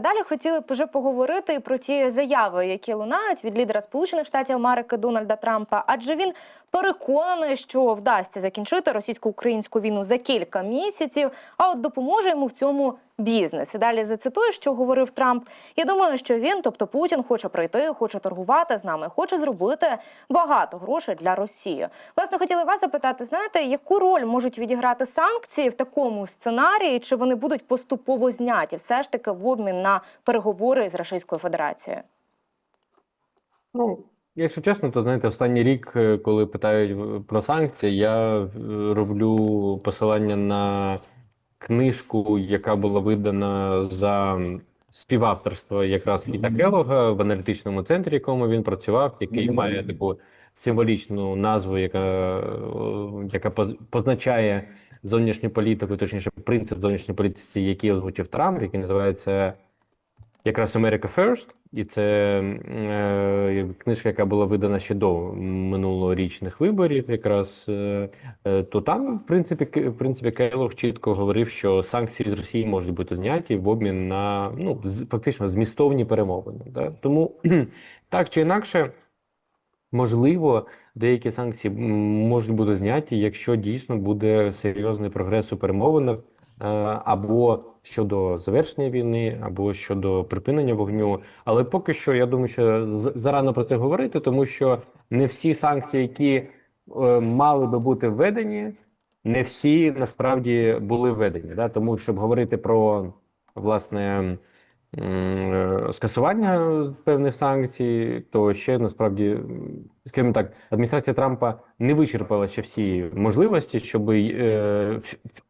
Далі хотіли б вже поговорити про ті заяви, які лунають від лідера Сполучених Штатів Америки Дональда Трампа, адже він переконаний, що вдасться закінчити російсько-українську війну за кілька місяців. А от допоможе йому в цьому бізнес. І далі зацитую, що говорив Трамп. Я думаю, що він, тобто Путін, хоче прийти, хоче торгувати з нами, хоче зробити багато грошей для Росії. Власне, хотіли вас запитати, знаєте, яку роль можуть відіграти санкції в такому сценарії? Чи вони будуть поступово зняті, все ж таки в обмін на переговори з Російською Федерацією? Ну, якщо чесно, то знаєте, останній рік, е, коли питають про санкції, я е, роблю посилання на книжку, яка була видана за співавторство якраз Піта Келога в аналітичному центрі, якому він працював, який має таку символічну назву, яка, е, яка позначає зовнішню політику, точніше, принцип зовнішньої політики, який озвучив Трамп, який називається якраз America First, і це е, книжка, яка була видана ще до минулорічних виборів, якраз е, е, то там, в принципі, в принципі, Келлог чітко говорив, що санкції з Росії можуть бути зняті в обмін на ну фактично змістовні перемовини. Да? Тому так чи інакше. Можливо, деякі санкції можуть бути зняті, якщо дійсно буде серйозний прогрес у перемовинах або щодо завершення війни, або щодо припинення вогню. Але поки що я думаю, що зарано про це говорити, тому що не всі санкції, які е, мали би бути введені, не всі насправді були введені. Да? Тому щоб говорити про власне. Е, Скасування певних санкцій, то ще насправді, скажімо так, адміністрація Трампа не вичерпала ще всі можливості, щоб, е,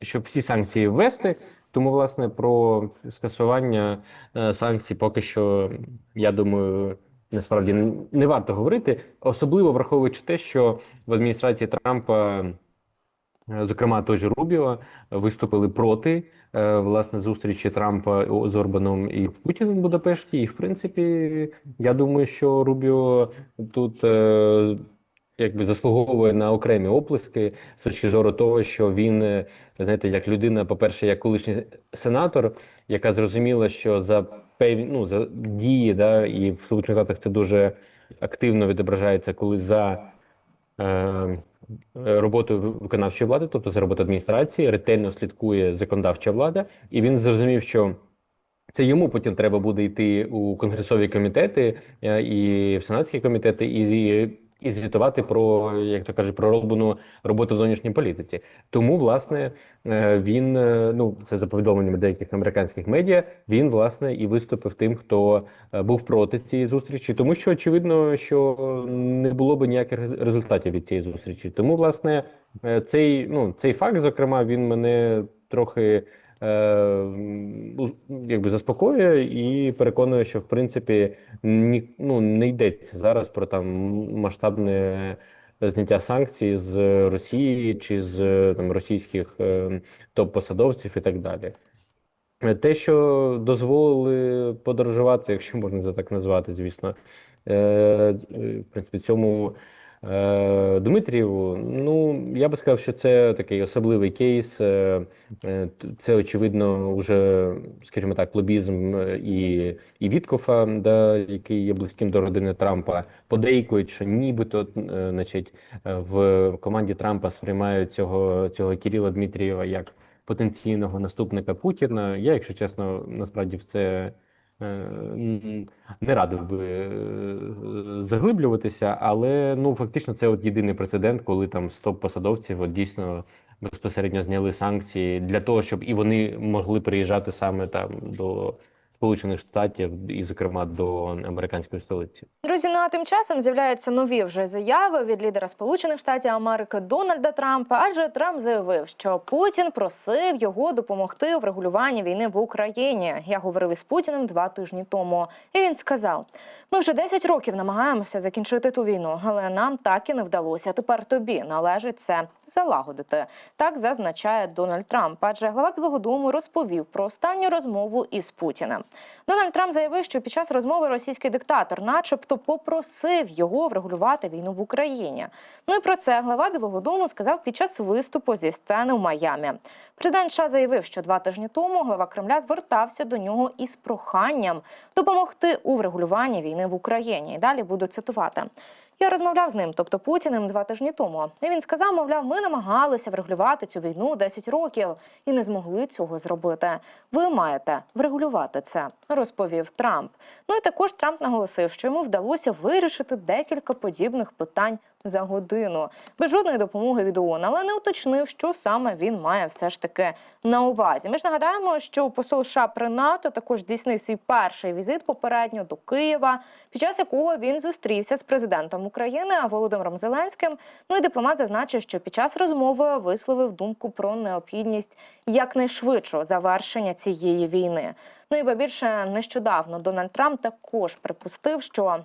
щоб всі санкції ввести. Тому, власне, про скасування е, санкцій поки що, я думаю, насправді не варто говорити, особливо враховуючи те, що в адміністрації Трампа. Е, Зокрема, той же Рубіо виступили проти е, власне зустрічі Трампа з Орбаном і Путіним в Будапешті. І в принципі, я думаю, що Рубіо тут е, якби заслуговує на окремі оплески з точки зору того, що він, е, знаєте, як людина, по-перше, як колишній сенатор, яка зрозуміла, що за певні ну, за дії, да, і в Сполучених Штатах це дуже активно відображається, коли за е, роботою виконавчої влади, тобто за роботою адміністрації, ретельно слідкує законодавча влада, і він зрозумів, що це йому потім треба буде йти у конгресові комітети е, і в сенатські комітети, і, і звітувати про, як то кажуть, про роблену роботу в зовнішній політиці. Тому, власне, е, він е, ну це за повідомленнями деяких американських медіа. Він власне і виступив тим, хто е, був проти цієї зустрічі, тому що очевидно, що не було би ніяких результатів від цієї зустрічі. Тому, власне, цей ну цей факт, зокрема, він мене трохи. Е, Якби заспокоює і переконує, що в принципі ні, ну, не йдеться зараз про там масштабне зняття санкцій з Росії чи з там російських е, топ-посадовців і так далі. Е, Те, що дозволили подорожувати, якщо можна це так назвати, звісно, в принципі, цьому Дмитрієву, ну я би сказав, що це такий особливий кейс. е, е, Це очевидно, вже, скажімо так, лобізм е, і, і Віткофа, да, який є близьким до родини Трампа, подейкують, що нібито, е, значить, е, в команді Трампа сприймають цього, цього Кирила Дмитрієва як потенційного наступника Путіна. Я, якщо чесно, насправді в це е, не радив би е, заглиблюватися, але ну фактично це от єдиний прецедент, коли там з топ-посадовців от дійсно безпосередньо зняли санкції для того, щоб і вони могли приїжджати саме там до Сполучених Штатів і, зокрема, до американської столиці. Друзі, ну а тим часом з'являються нові вже заяви від лідера Сполучених Штатів Америки Дональда Трампа. Адже Трамп заявив, що Путін просив його допомогти у врегулюванні війни в Україні. Я говорив із Путіним два тижні тому, і він сказав: ми вже 10 років намагаємося закінчити ту війну, але нам так і не вдалося. Тепер тобі належить це залагодити. Так зазначає Дональд Трамп. Адже глава Білого Дому розповів про останню розмову із Путіним. Дональд Трамп заявив, що під час розмови російський диктатор, начебто, попросив його врегулювати війну в Україні. Ну і про це глава Білого Дому сказав під час виступу зі сцени в Майамі. Президент США заявив, що два тижні тому глава Кремля звертався до нього із проханням допомогти у врегулюванні війни в Україні. І далі буду цитувати. Я розмовляв з ним, тобто Путіним, два тижні тому. І він сказав, мовляв, ми намагалися врегулювати цю війну 10 років і не змогли цього зробити. Ви маєте врегулювати це, розповів Трамп. Ну і також Трамп наголосив, що йому вдалося вирішити декілька подібних питань за годину без жодної допомоги від ООН, але не уточнив, що саме він має все ж таки на увазі. Ми ж нагадаємо, що посол США при НАТО також здійснив свій перший візит попередньо до Києва, під час якого він зустрівся з президентом України Володимиром Зеленським. Ну і дипломат зазначив, що під час розмови висловив думку про необхідність якнайшвидшого завершення цієї війни. Ну і ба більше нещодавно Дональд Трамп також припустив, що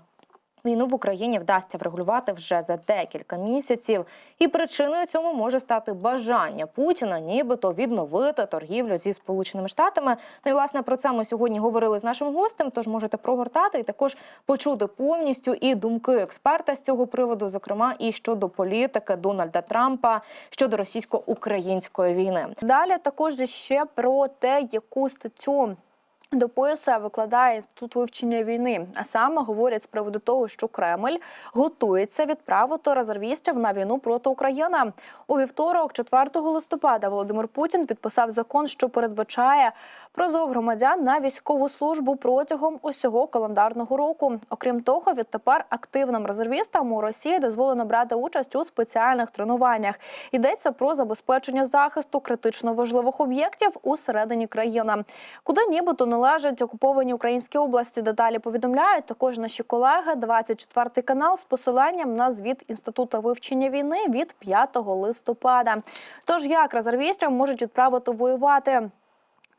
Війну в Україні вдасться врегулювати вже за декілька місяців, і причиною цьому може стати бажання Путіна, нібито відновити торгівлю зі сполученими штатами. Ну і власне про це ми сьогодні говорили з нашим гостем. Тож можете прогортати і також почути повністю і думки експерта з цього приводу, зокрема і щодо політики Дональда Трампа щодо російсько-української війни. Далі також ще про те, яку статтю дописує, викладає інститут вивчення війни. А саме говорять з приводу того, що Кремль готується відправити резервістів на війну проти України. У вівторок, 4 листопада, Володимир Путін підписав закон, що передбачає призов громадян на військову службу протягом усього календарного року. Окрім того, відтепер активним резервістам у Росії дозволено брати участь у спеціальних тренуваннях. Йдеться про забезпечення захисту критично важливих об'єктів у середині країни, куди нібито належать окуповані українські області. Деталі повідомляють також наші колеги. 24 канал з посиланням на звіт інституту вивчення війни від 5 листопада. Тож як резервістів можуть відправити воювати?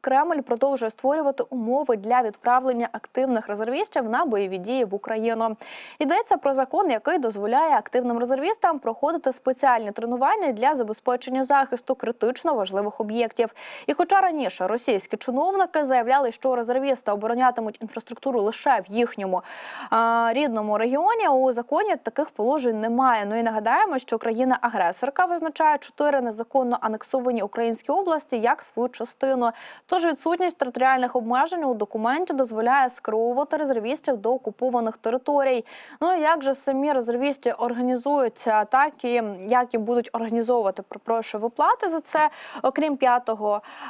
Кремль продовжує створювати умови для відправлення активних резервістів на бойові дії в Україну. Йдеться про закон, який дозволяє активним резервістам проходити спеціальні тренування для забезпечення захисту критично важливих об'єктів. І хоча раніше російські чиновники заявляли, що резервісти оборонятимуть інфраструктуру лише в їхньому а, рідному регіоні, у законі таких положень немає. Ну і нагадаємо, що країна-агресорка визначає чотири незаконно анексовані українські області як свою частину. Тож відсутність територіальних обмежень у документі дозволяє скеровувати резервістів до окупованих територій. Ну як же самі резервісти організуються, так і як і будуть організовувати прошу виплати за це. Окрім 5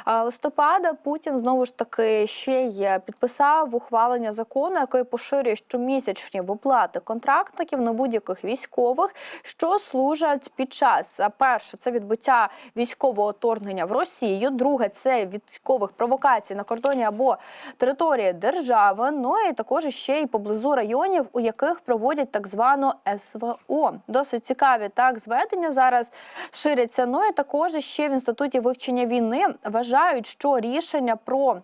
листопада, Путін знову ж таки ще й підписав ухвалення закону, який поширює щомісячні виплати контрактників на будь-яких військових, що служать під час перше це відбиття військового вторгнення в Росію. Друге це військових провокацій на кордоні або території держави. Ну і також ще й поблизу районів, у яких проводять так звану СВО. Досить цікаві так зведення зараз ширяться. Ну і також ще в інституті вивчення війни вважають, що рішення про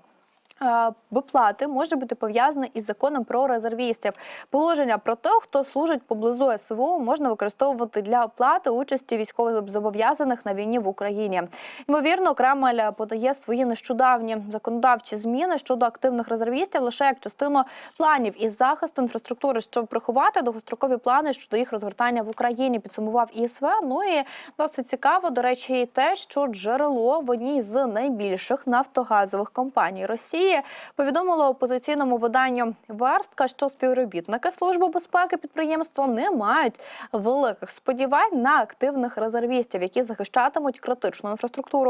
Виплати може бути пов'язане із законом про резервістів. Положення про те, хто служить поблизу СВО, можна використовувати для оплати участі військовозобов'язаних на війні в Україні. Ймовірно, Кремль подає свої нещодавні законодавчі зміни щодо активних резервістів лише як частину планів із захисту інфраструктури, щоб приховати довгострокові плани щодо їх розгортання в Україні. Підсумував ІСВ. Ну і досить цікаво, до речі, і те, що джерело в одній з найбільших нафтогазових компаній Росії повідомило опозиційному виданню Верстка, що співробітники служби безпеки підприємства не мають великих сподівань на активних резервістів, які захищатимуть критичну інфраструктуру.